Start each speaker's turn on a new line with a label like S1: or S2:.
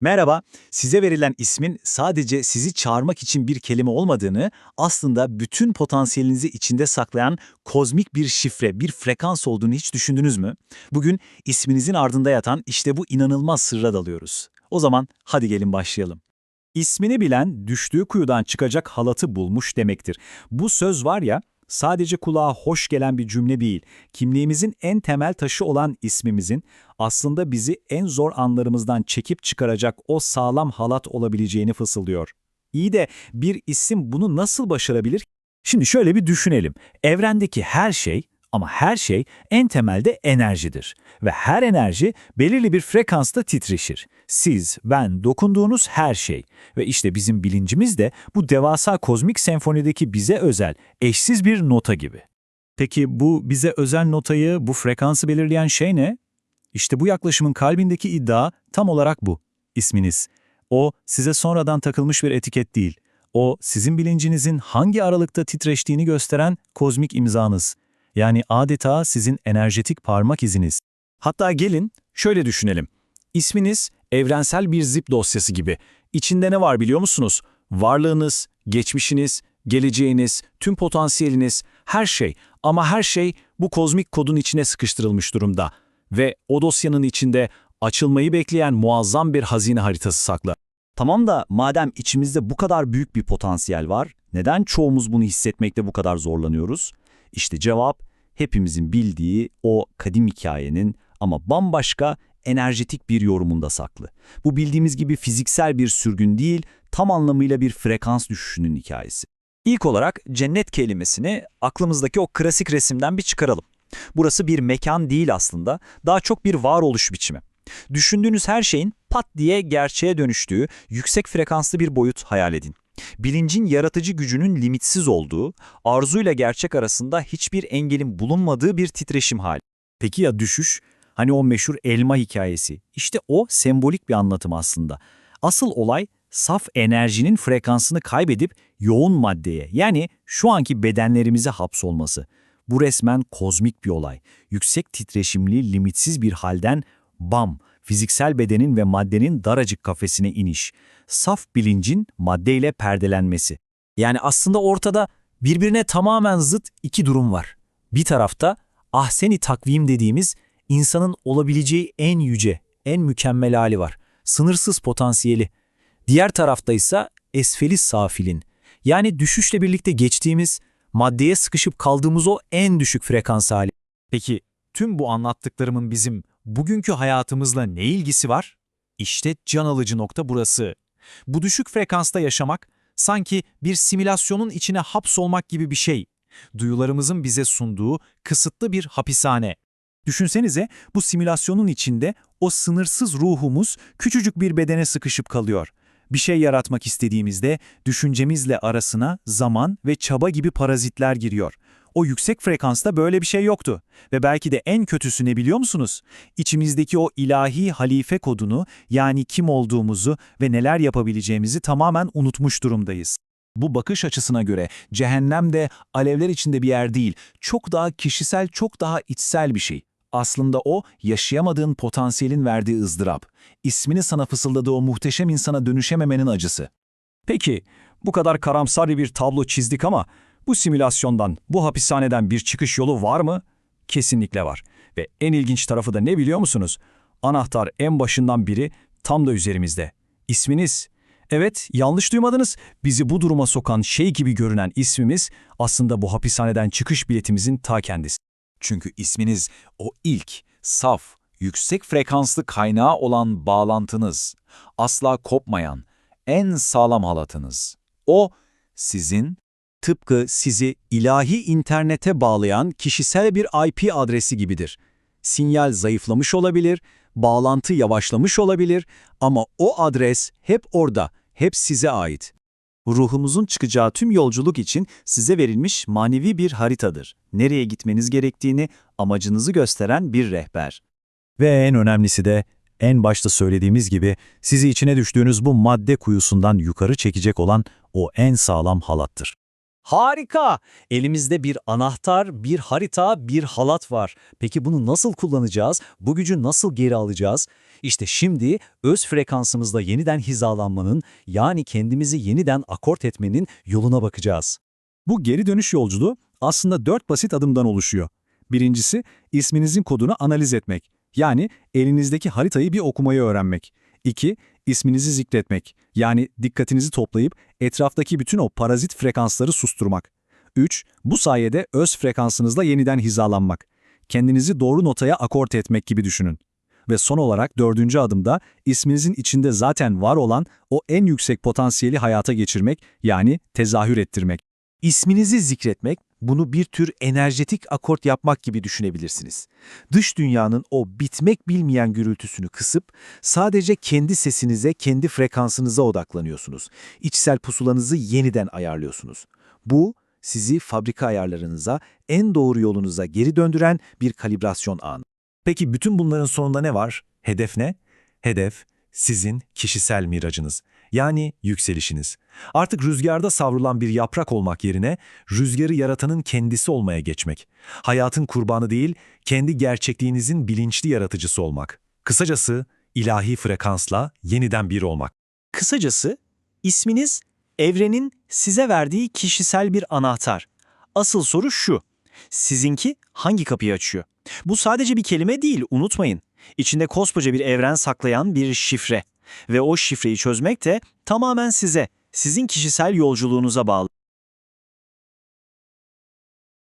S1: Merhaba, size verilen ismin sadece sizi çağırmak için bir kelime olmadığını, aslında bütün potansiyelinizi içinde saklayan kozmik bir şifre, bir frekans olduğunu hiç düşündünüz mü? Bugün isminizin ardında yatan işte bu inanılmaz sırra dalıyoruz. O zaman hadi gelin başlayalım. İsmini bilen düştüğü kuyudan çıkacak halatı bulmuş demektir. Bu söz var ya, sadece kulağa hoş gelen bir cümle değil, kimliğimizin en temel taşı olan ismimizin aslında bizi en zor anlarımızdan çekip çıkaracak o sağlam halat olabileceğini fısıldıyor. İyi de bir isim bunu nasıl başarabilir? Şimdi şöyle bir düşünelim. Evrendeki her şey ama her şey en temelde enerjidir. Ve her enerji belirli bir frekansta titreşir. Siz, ben, dokunduğunuz her şey. Ve işte bizim bilincimiz de bu devasa kozmik senfonideki bize özel, eşsiz bir nota gibi. Peki bu bize özel notayı, bu frekansı belirleyen şey ne? İşte bu yaklaşımın kalbindeki iddia tam olarak bu. İsminiz. O, size sonradan takılmış bir etiket değil. O, sizin bilincinizin hangi aralıkta titreştiğini gösteren kozmik imzanız. Yani adeta sizin enerjetik parmak iziniz. Hatta gelin şöyle düşünelim. İsminiz evrensel bir zip dosyası gibi. İçinde ne var biliyor musunuz? Varlığınız, geçmişiniz, geleceğiniz, tüm potansiyeliniz, her şey ama her şey bu kozmik kodun içine sıkıştırılmış durumda. Ve o dosyanın içinde açılmayı bekleyen muazzam bir hazine haritası saklı.
S2: Tamam da madem içimizde bu kadar büyük bir potansiyel var, neden çoğumuz bunu hissetmekte bu kadar zorlanıyoruz? İşte cevap hepimizin bildiği o kadim hikayenin ama bambaşka enerjetik bir yorumunda saklı. Bu bildiğimiz gibi fiziksel bir sürgün değil, tam anlamıyla bir frekans düşüşünün hikayesi.
S3: İlk olarak cennet kelimesini aklımızdaki o klasik resimden bir çıkaralım. Burası bir mekan değil aslında, daha çok bir varoluş biçimi. Düşündüğünüz her şeyin pat diye gerçeğe dönüştüğü yüksek frekanslı bir boyut hayal edin. Bilincin yaratıcı gücünün limitsiz olduğu, arzuyla gerçek arasında hiçbir engelin bulunmadığı bir titreşim hali.
S2: Peki ya düşüş? Hani o meşhur elma hikayesi. İşte o sembolik bir anlatım aslında. Asıl olay saf enerjinin frekansını kaybedip yoğun maddeye yani şu anki bedenlerimize hapsolması. Bu resmen kozmik bir olay. Yüksek titreşimli, limitsiz bir halden bam, fiziksel bedenin ve maddenin daracık kafesine iniş. Saf bilincin maddeyle perdelenmesi.
S3: Yani aslında ortada birbirine tamamen zıt iki durum var. Bir tarafta ahseni takvim dediğimiz insanın olabileceği en yüce, en mükemmel hali var. Sınırsız potansiyeli. Diğer tarafta ise esfeli safilin. Yani düşüşle birlikte geçtiğimiz, maddeye sıkışıp kaldığımız o en düşük frekans hali.
S1: Peki tüm bu anlattıklarımın bizim bugünkü hayatımızla ne ilgisi var? İşte can alıcı nokta burası. Bu düşük frekansta yaşamak sanki bir simülasyonun içine hapsolmak gibi bir şey. Duyularımızın bize sunduğu kısıtlı bir hapishane. Düşünsenize bu simülasyonun içinde o sınırsız ruhumuz küçücük bir bedene sıkışıp kalıyor. Bir şey yaratmak istediğimizde düşüncemizle arasına zaman ve çaba gibi parazitler giriyor. O yüksek frekansta böyle bir şey yoktu. Ve belki de en kötüsü ne biliyor musunuz? İçimizdeki o ilahi halife kodunu yani kim olduğumuzu ve neler yapabileceğimizi tamamen unutmuş durumdayız. Bu bakış açısına göre cehennem de alevler içinde bir yer değil, çok daha kişisel, çok daha içsel bir şey. Aslında o, yaşayamadığın potansiyelin verdiği ızdırap. İsmini sana fısıldadığı o muhteşem insana dönüşememenin acısı.
S2: Peki, bu kadar karamsar bir tablo çizdik ama bu simülasyondan, bu hapishaneden bir çıkış yolu var mı? Kesinlikle var. Ve en ilginç tarafı da ne biliyor musunuz? Anahtar en başından biri tam da üzerimizde. İsminiz. Evet, yanlış duymadınız. Bizi bu duruma sokan şey gibi görünen ismimiz aslında bu hapishaneden çıkış biletimizin ta kendisi.
S4: Çünkü isminiz o ilk, saf, yüksek frekanslı kaynağı olan bağlantınız, asla kopmayan, en sağlam halatınız. O, sizin
S2: Tıpkı sizi ilahi internete bağlayan kişisel bir IP adresi gibidir. Sinyal zayıflamış olabilir, bağlantı yavaşlamış olabilir ama o adres hep orada, hep size ait. Ruhumuzun çıkacağı tüm yolculuk için size verilmiş manevi bir haritadır. Nereye gitmeniz gerektiğini, amacınızı gösteren bir rehber. Ve en önemlisi de, en başta söylediğimiz gibi, sizi içine düştüğünüz bu madde kuyusundan yukarı çekecek olan o en sağlam halattır. Harika! Elimizde bir anahtar, bir harita, bir halat var. Peki bunu nasıl kullanacağız? Bu gücü nasıl geri alacağız? İşte şimdi öz frekansımızla yeniden hizalanmanın, yani kendimizi yeniden akort etmenin yoluna bakacağız. Bu geri dönüş yolculuğu aslında dört basit adımdan oluşuyor. Birincisi, isminizin kodunu analiz etmek. Yani elinizdeki haritayı bir okumayı öğrenmek. İki, isminizi zikretmek. Yani dikkatinizi toplayıp etraftaki bütün o parazit frekansları susturmak. 3. Bu sayede öz frekansınızla yeniden hizalanmak. Kendinizi doğru notaya akort etmek gibi düşünün. Ve son olarak dördüncü adımda isminizin içinde zaten var olan o en yüksek potansiyeli hayata geçirmek yani tezahür ettirmek.
S1: İsminizi zikretmek, bunu bir tür enerjetik akort yapmak gibi düşünebilirsiniz. Dış dünyanın o bitmek bilmeyen gürültüsünü kısıp sadece kendi sesinize, kendi frekansınıza odaklanıyorsunuz. İçsel pusulanızı yeniden ayarlıyorsunuz. Bu sizi fabrika ayarlarınıza, en doğru yolunuza geri döndüren bir kalibrasyon anı.
S5: Peki bütün bunların sonunda ne var? Hedef ne? Hedef sizin kişisel miracınız. Yani yükselişiniz. Artık rüzgarda savrulan bir yaprak olmak yerine rüzgarı yaratanın kendisi olmaya geçmek. Hayatın kurbanı değil, kendi gerçekliğinizin bilinçli yaratıcısı olmak. Kısacası ilahi frekansla yeniden bir olmak.
S3: Kısacası, isminiz evrenin size verdiği kişisel bir anahtar. Asıl soru şu, sizinki hangi kapıyı açıyor? Bu sadece bir kelime değil, unutmayın. İçinde koskoca bir evren saklayan bir şifre. Ve o şifreyi çözmek de tamamen size, sizin kişisel yolculuğunuza bağlı.